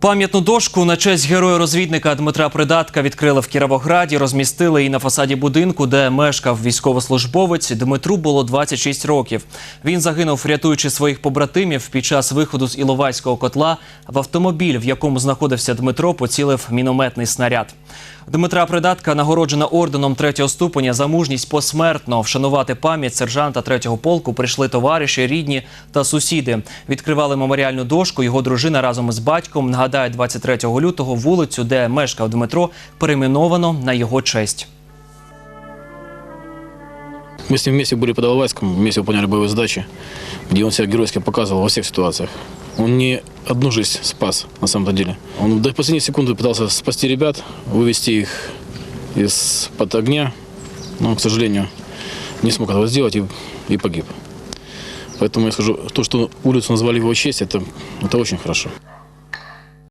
Пам'ятну дошку на честь героя-розвідника Дмитра Придатка відкрили в Кіровограді, розмістили її на фасаді будинку, де мешкав військовослужбовець. Дмитру було 26 років. Він загинув, рятуючи своїх побратимів під час виходу з Іловайського котла. В автомобіль, в якому знаходився Дмитро, поцілив мінометний снаряд. Дмитра Придатка нагороджена орденом третього ступеня за мужність посмертно. Вшанувати пам'ять сержанта третього полку прийшли товариші, рідні та сусіди. Відкривали меморіальну дошку. Його дружина разом із батьком нагадає 23 лютого вулицю, де мешкав Дмитро, перейменовано на його честь. Мы с ним вместе были под Иловайском, вместе выполняли боевые задачи, где он себя геройски показывал во всех ситуациях. Он не одну жизнь спас, на самом-то деле. Он до последней секунды пытался спасти ребят, вывести их из-под огня, но, к сожалению, не смог этого сделать и, и погиб. Поэтому я скажу, то, что улицу назвали в его честь, это, это очень хорошо.